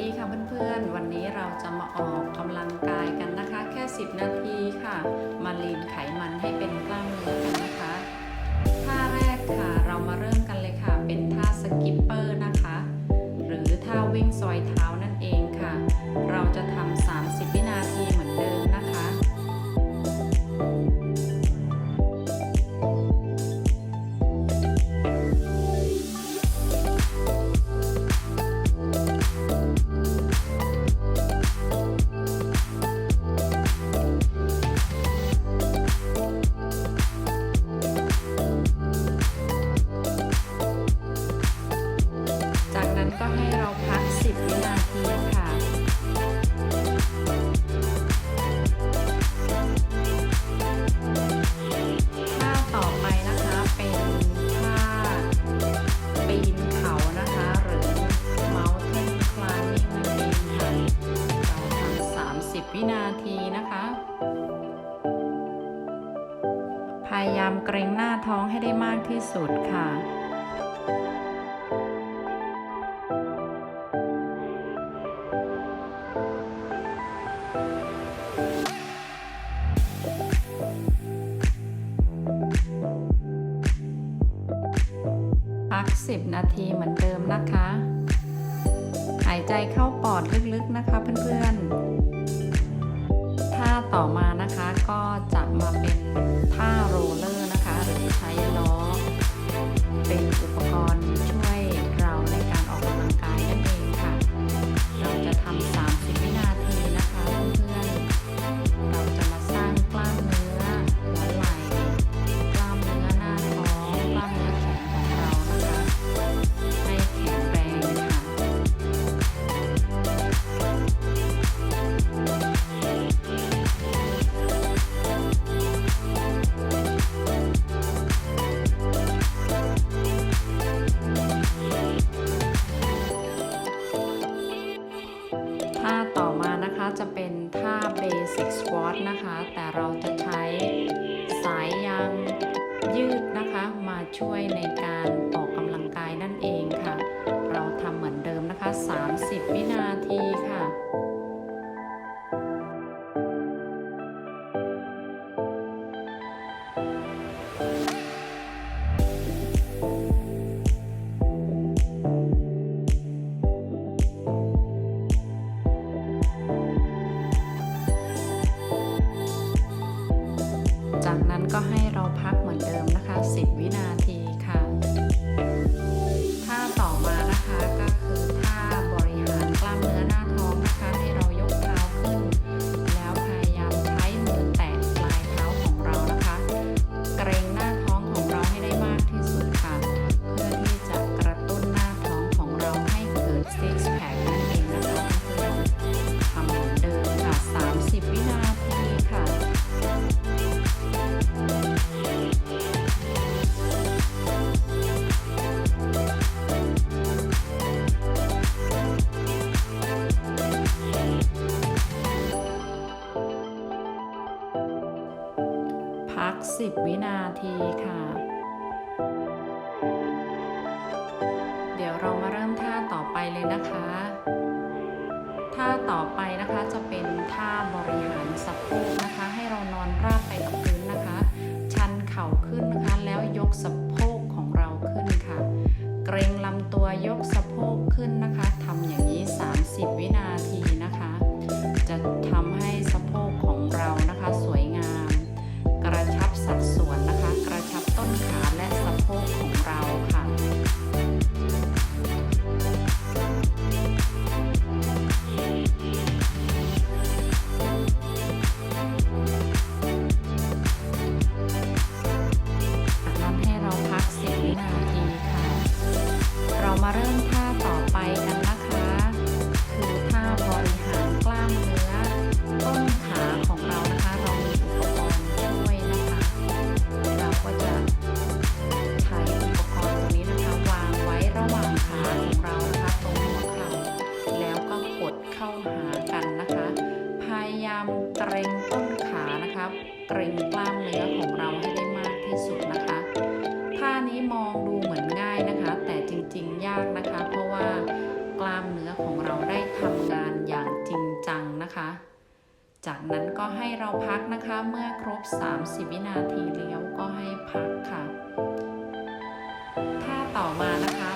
ดีค่ะเพื่อนๆ วันนี้เราจะมาออกกำลังกายกันนะคะ แค่ 10 นาทีค่ะ มาลีนไขมันให้เป็นกล้ามเนื้อนนะคะท่าแรกค่ะเรามาเริ่ม ท้องให้ได้มากที่สุดค่ะ พัก 10 นาทีเหมือนเดิมนะคะ หายใจเข้าปอดลึกๆนะคะเพื่อนๆ ท่าต่อมานะคะก็จะมาเป็นท่าโรเลอร์ ใช้เนาะ แต่เราจะใช้สายยางยืดนะคะ มาช่วยในการออกกำลังกายนั่นเองค่ะ เราทำเหมือนเดิมนะคะ 30 วินาทีค่ะ ทีค่ะ เดี๋ยวเรามาเริ่มท่าต่อไปเลยนะคะ ท่าต่อไปนะคะจะเป็นท่าบริหารสะโพกนะคะ ให้เรานอนราบไปกับพื้นนะคะ ชันเข่าขึ้นนะคะแล้วยกสะโพกของเราขึ้นค่ะ เกรงลำตัวยกสะโพกขึ้นนะคะทำอย่างนี้ เกร็งกล้ามเนื้อของเราให้ได้มากที่สุดนะคะท่านี้มองดูเหมือนง่ายนะคะ แต่จริงๆยากนะคะ เพราะว่ากล้ามเนื้อของเราได้ทำงานอย่างจริงจังนะคะ จากนั้นก็ให้เราพักนะคะเมื่อครบ 30 วินาทีแล้วก็ให้พักค่ะ ท่าต่อมานะคะ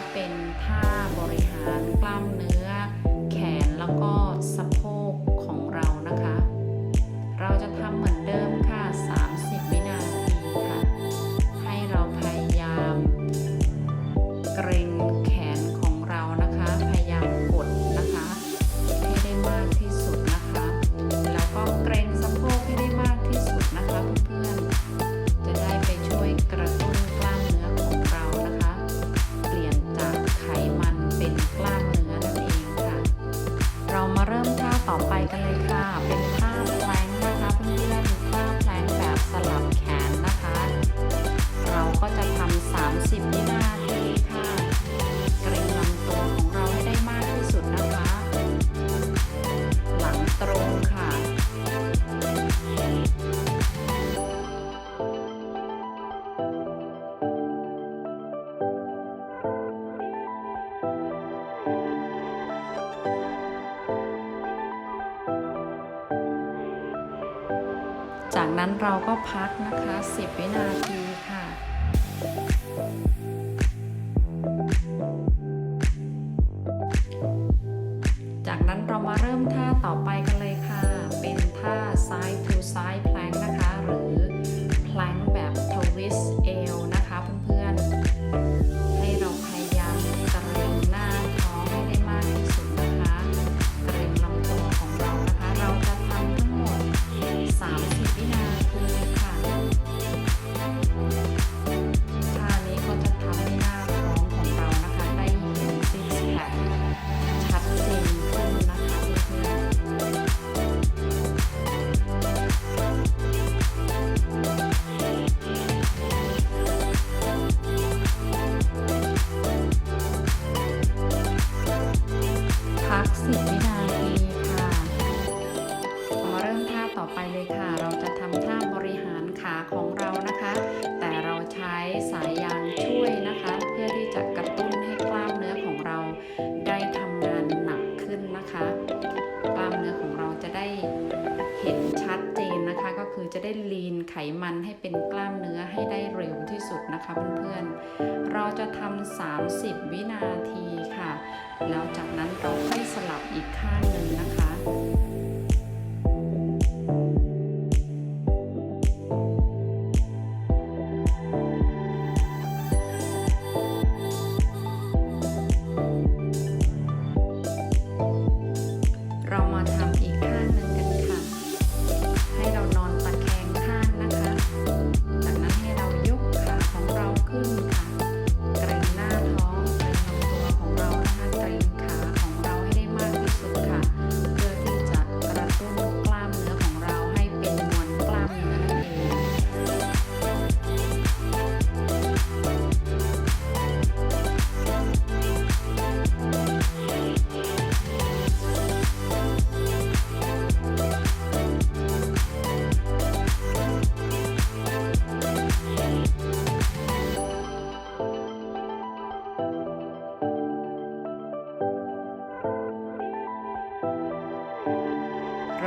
จากนั้นเราก็พักนะคะ 10 วินาทีค่ะ จากนั้นเรามาเริ่มท่าต่อไปกันเลยค่ะ เป็นท่า side to side เราจะทำท่าบริหารขาของเรานะคะ แต่เราใช้สายยางช่วยนะคะ เพื่อที่จะกระตุ้นให้กล้ามเนื้อของเราได้ทำงานหนักขึ้นนะคะ กล้ามเนื้อของเราจะได้เห็นชัดเจนนะคะ ก็คือจะได้ลีนไขมันให้เป็นกล้ามเนื้อให้ได้เร็วที่สุดนะคะเพื่อนๆ เราจะทำ30 วินาทีค่ะ แล้วจากนั้นเราค่อยสลับอีกข้างหนึ่งนะคะ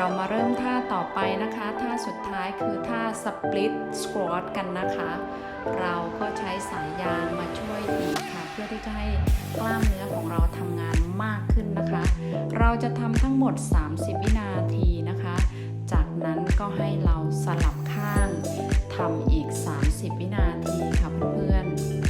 เรามาเริ่มท่าต่อไปนะคะ ท่าสุดท้ายคือท่า split squat กันนะคะ เราก็ใช้สายยางมาช่วยอีกค่ะ เพื่อที่จะให้กล้ามเนื้อของเราทำงานมากขึ้นนะคะ เราจะทำทั้งหมด 30 วินาทีนะคะ จากนั้นก็ให้เราสลับข้างทำอีก 30 วินาทีค่ะเพื่อนๆ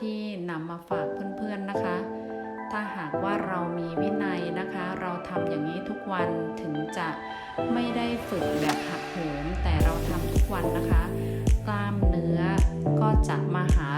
ที่นำมาฝากเพื่อนๆนะคะ ถ้าหากว่าเรามีวินัยนะคะ เราทำอย่างนี้ทุกวันถึงจะไม่ได้ฝึกแบบหักโหมแต่เราทำทุกวันนะคะ กล้ามเนื้อก็จะมาหา